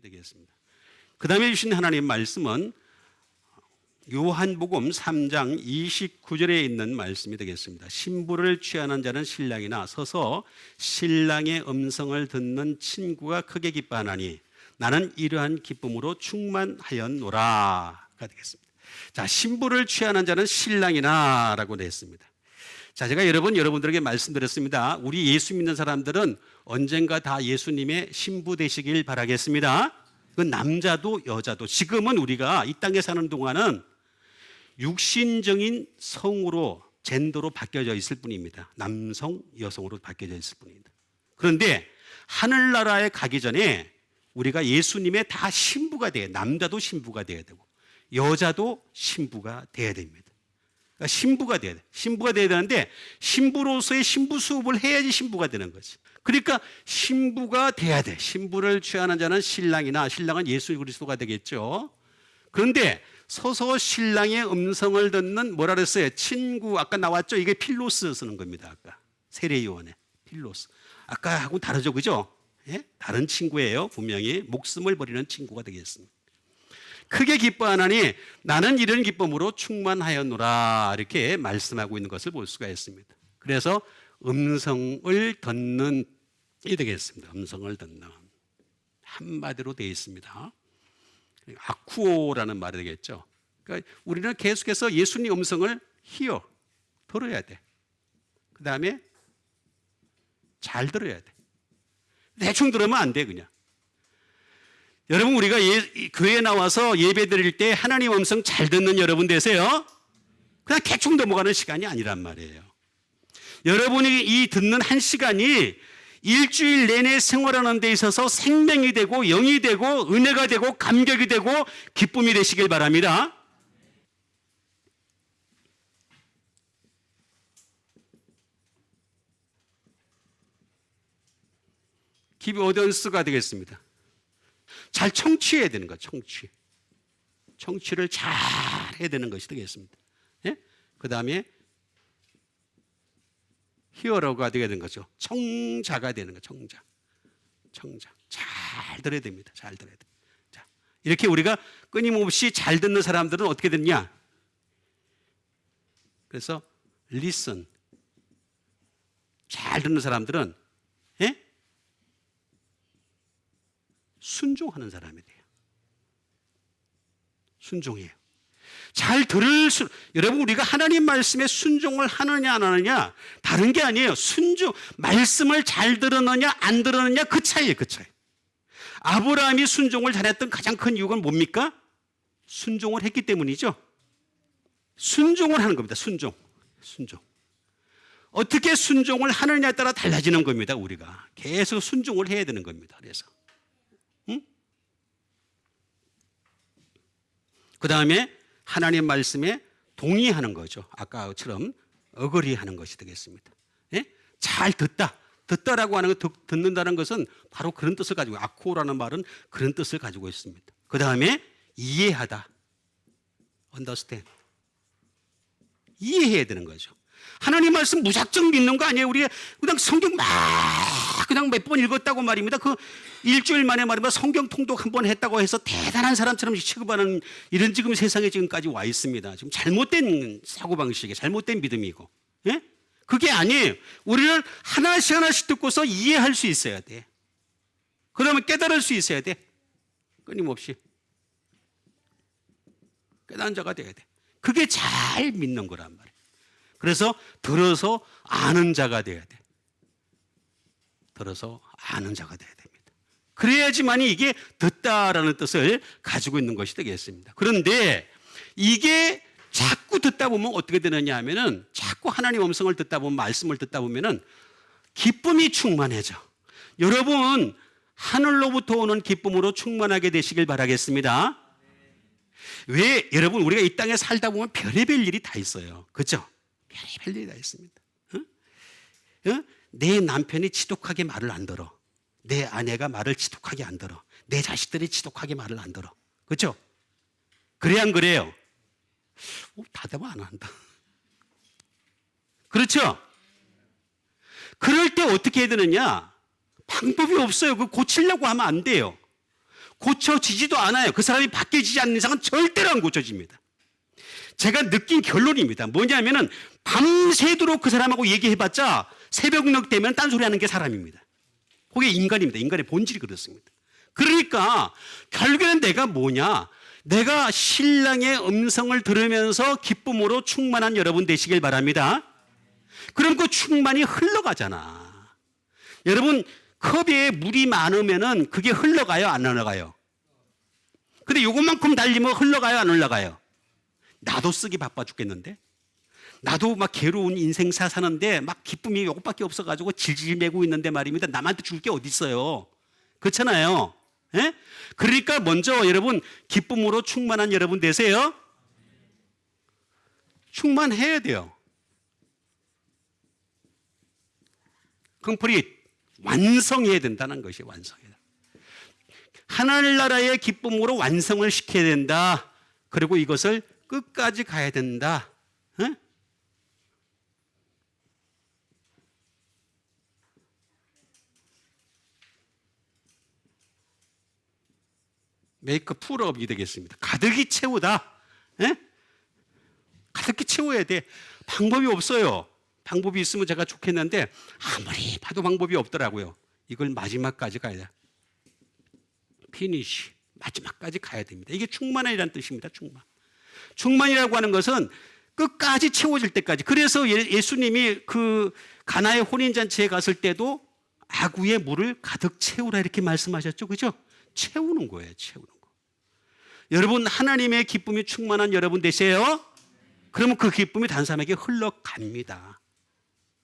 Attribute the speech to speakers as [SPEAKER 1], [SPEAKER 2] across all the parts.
[SPEAKER 1] 되겠습니다. 그 다음에 주신 하나님 말씀은 요한복음 3장 29절에 있는 말씀이 되겠습니다. 신부를 취하는 자는 신랑이나 서서 신랑의 음성을 듣는 친구가 크게 기뻐하나니 나는 이러한 기쁨으로 충만하였노라가 되겠습니다. 자, 신부를 취하는 자는 신랑이나라고 냈습니다. 자, 제가 여러분 여러분들에게 말씀드렸습니다. 우리 예수 믿는 사람들은 언젠가 다 예수님의 신부 되시길 바라겠습니다. 그 남자도 여자도 지금은 우리가 이 땅에 사는 동안은 육신적인 성으로 젠더로 바뀌어져 있을 뿐입니다. 남성, 여성으로 바뀌어져 있을 뿐입니다. 그런데 하늘나라에 가기 전에 우리가 예수님의 다 신부가 돼야 남자도 신부가 돼야 되고 여자도 신부가 돼야 됩니다. 그러니까 신부가 돼야 돼. 신부가 돼야 되는데 신부로서의 신부 수업을 해야지 신부가 되는 거지. 그러니까 신부가 돼야 돼. 신부를 취하는 자는 신랑이나 신랑은 예수 그리스도가 되겠죠. 그런데 서서 신랑의 음성을 듣는 뭐라 그랬어요? 친구 아까 나왔죠? 이게 필로스 쓰는 겁니다. 아까 세례요원의 필로스. 아까 하고 다르죠, 그죠? 예? 다른 친구예요. 분명히 목숨을 버리는 친구가 되겠습니다. 크게 기뻐하나니 나는 이런 기쁨으로 충만하였노라 이렇게 말씀하고 있는 것을 볼 수가 있습니다. 그래서 음성을 듣는 이 되겠습니다. 음성을 듣는 한마디로 되어 있습니다. 아쿠오라는 말이 되겠죠. 그러니까 우리는 계속해서 예수님 음성을 히어 들어야 돼. 그 다음에 잘 들어야 돼. 대충 들으면 안 돼, 그냥. 여러분, 우리가 예, 교회에 나와서 예배 드릴 때 하나님 음성 잘 듣는 여러분 되세요? 그냥 대충 넘어가는 시간이 아니란 말이에요. 여러분이 이 듣는 한 시간이 일주일 내내 생활하는 데 있어서 생명이 되고 영이 되고 은혜가 되고 감격이 되고 기쁨이 되시길 바랍니다. 기비 오던스가 되겠습니다. 잘 청취해야 되는 거, 청취. 청취를 잘 해야 되는 것이 되겠습니다. 예? 그 다음에 히어로가 되게 된 거죠. 청자가 되는 거, 청자. 청자. 잘 들어야 됩니다. 잘 들어야 돼. 자, 이렇게 우리가 끊임없이 잘 듣는 사람들은 어떻게 됐냐? 그래서 listen. 잘 듣는 사람들은 예? 순종하는 사람이 돼요. 순종해요. 잘 들을 수, 여러분, 우리가 하나님 말씀에 순종을 하느냐, 안 하느냐, 다른 게 아니에요. 순종, 말씀을 잘 들었느냐, 안 들었느냐, 그 차이에요, 그 차이. 아브라함이 순종을 잘했던 가장 큰 이유가 뭡니까? 순종을 했기 때문이죠. 순종을 하는 겁니다, 순종. 순종. 어떻게 순종을 하느냐에 따라 달라지는 겁니다, 우리가. 계속 순종을 해야 되는 겁니다, 그래서. 그 다음에 하나님 말씀에 동의하는 거죠. 아까처럼 어거리하는 것이 되겠습니다. 예? 잘 듣다. 듣다라고 하는 거 듣, 듣는다는 것은 바로 그런 뜻을 가지고 아코라는 말은 그런 뜻을 가지고 있습니다. 그 다음에 이해하다. understand. 이해해야 되는 거죠. 하나님 말씀 무작정 믿는 거 아니에요. 우리가 그냥 성경 막 그냥 몇 번 읽었다고 말입니다. 그 일주일 만에 말이면 성경 통독 한 번 했다고 해서 대단한 사람처럼 취급하는 이런 지금 세상에 지금까지 와 있습니다. 지금 잘못된 사고방식이 잘못된 믿음이고. 예? 그게 아니에요. 우리는 하나씩 하나씩 듣고서 이해할 수 있어야 돼. 그러면 깨달을 수 있어야 돼. 끊임없이. 깨달은 자가 돼야 돼. 그게 잘 믿는 거란 말이에요. 그래서 들어서 아는 자가 돼야 돼. 들어서 아는 자가 돼야 됩니다. 그래야지만이 이게 듣다라는 뜻을 가지고 있는 것이 되겠습니다. 그런데 이게 자꾸 듣다 보면 어떻게 되느냐 하면은 자꾸 하나님 음성을 듣다 보면 말씀을 듣다 보면은 기쁨이 충만해져. 여러분 하늘로부터 오는 기쁨으로 충만하게 되시길 바라겠습니다. 왜 여러분 우리가 이 땅에 살다 보면 별의별 일이 다 있어요. 그렇죠? 별의별 일이 다 있습니다. 내 남편이 지독하게 말을 안 들어. 내 아내가 말을 지독하게 안 들어. 내 자식들이 지독하게 말을 안 들어. 그렇죠? 그래 안 그래요? 어, 다 대화 안 한다. 그렇죠? 그럴 때 어떻게 해야 되느냐? 방법이 없어요. 그 고치려고 하면 안 돼요. 고쳐지지도 않아요. 그 사람이 바뀌어지지 않는 이상은 절대로 안 고쳐집니다. 제가 느낀 결론입니다. 뭐냐면은 밤새도록 그 사람하고 얘기해봤자 새벽녘 되면 딴소리 하는 게 사람입니다. 그게 인간입니다. 인간의 본질이 그렇습니다. 그러니까 결국에는 내가 뭐냐? 내가 신랑의 음성을 들으면서 기쁨으로 충만한 여러분 되시길 바랍니다. 그럼 그 충만이 흘러가잖아. 여러분 컵에 물이 많으면은 그게 흘러가요, 안 흘러가요? 근데 요것만큼 달리면 흘러가요, 안 흘러가요? 나도 쓰기 바빠 죽겠는데? 나도 막 괴로운 인생사 사는데 막 기쁨이 이것밖에 없어가지고 질질 매고 있는데 말입니다. 남한테 줄 게 어디 있어요? 그렇잖아요. 예? 그러니까 먼저 여러분 기쁨으로 충만한 여러분 되세요. 충만해야 돼요. 컴플릿 완성해야 된다는 것이 완성이다. 하늘나라의 기쁨으로 완성을 시켜야 된다. 그리고 이것을 끝까지 가야 된다. 예? 메이크업 풀업이 되겠습니다. 가득히 채우다. 예? 가득히 채워야 돼. 방법이 없어요. 방법이 있으면 제가 좋겠는데 아무리 봐도 방법이 없더라고요. 이걸 마지막까지 가야 돼. 피니시 마지막까지 가야 됩니다. 이게 충만이라는 뜻입니다. 충만. 충만이라고 하는 것은 끝까지 채워질 때까지. 그래서 예- 예수님이 그 가나의 혼인 잔치에 갔을 때도 아구의 물을 가득 채우라 이렇게 말씀하셨죠. 그죠? 채우는 거예요. 채우는 거. 여러분 하나님의 기쁨이 충만한 여러분 되세요. 그러면 그 기쁨이 다른 사람에게 흘러갑니다.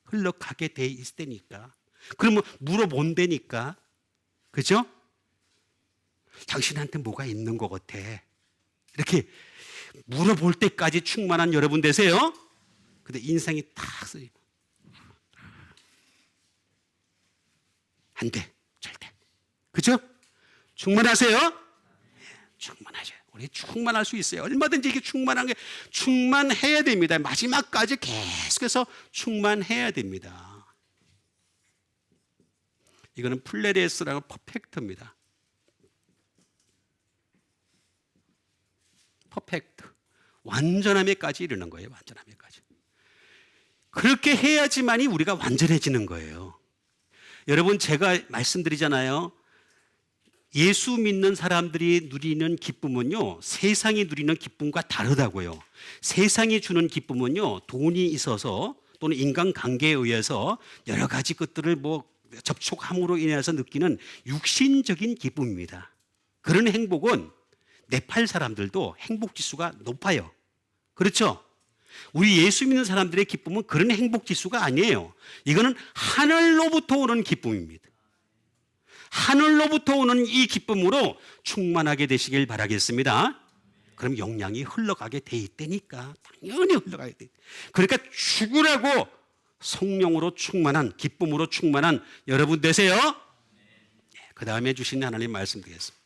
[SPEAKER 1] 흘러가게 돼 있다니까. 그러면 물어본다니까. 그죠? 당신한테 뭐가 있는 것 같아. 이렇게 물어볼 때까지 충만한 여러분 되세요. 근데 인생이 탁 쓰여. 안 돼. 절대. 그죠? 충만하세요? 예, 충만하셔요. 우리 충만할 수 있어요. 얼마든지 이게 충만한 게 충만해야 됩니다. 마지막까지 계속해서 충만해야 됩니다. 이거는 플레레스라고 퍼펙트입니다. 퍼펙트. 완전함에까지 이르는 거예요. 완전함에까지. 그렇게 해야지만이 우리가 완전해지는 거예요. 여러분 제가 말씀드리잖아요. 예수 믿는 사람들이 누리는 기쁨은요, 세상이 누리는 기쁨과 다르다고요. 세상이 주는 기쁨은요, 돈이 있어서 또는 인간 관계에 의해서 여러 가지 것들을 뭐 접촉함으로 인해서 느끼는 육신적인 기쁨입니다. 그런 행복은 네팔 사람들도 행복 지수가 높아요. 그렇죠? 우리 예수 믿는 사람들의 기쁨은 그런 행복 지수가 아니에요. 이거는 하늘로부터 오는 기쁨입니다. 하늘로부터 오는 이 기쁨으로 충만하게 되시길 바라겠습니다. 그럼 영양이 흘러가게 돼 있다니까. 당연히 흘러가게 돼. 그러니까 죽으라고 성령으로 충만한 기쁨으로 충만한 여러분 되세요. 그 다음에 주신 하나님 말씀 드리겠습니다.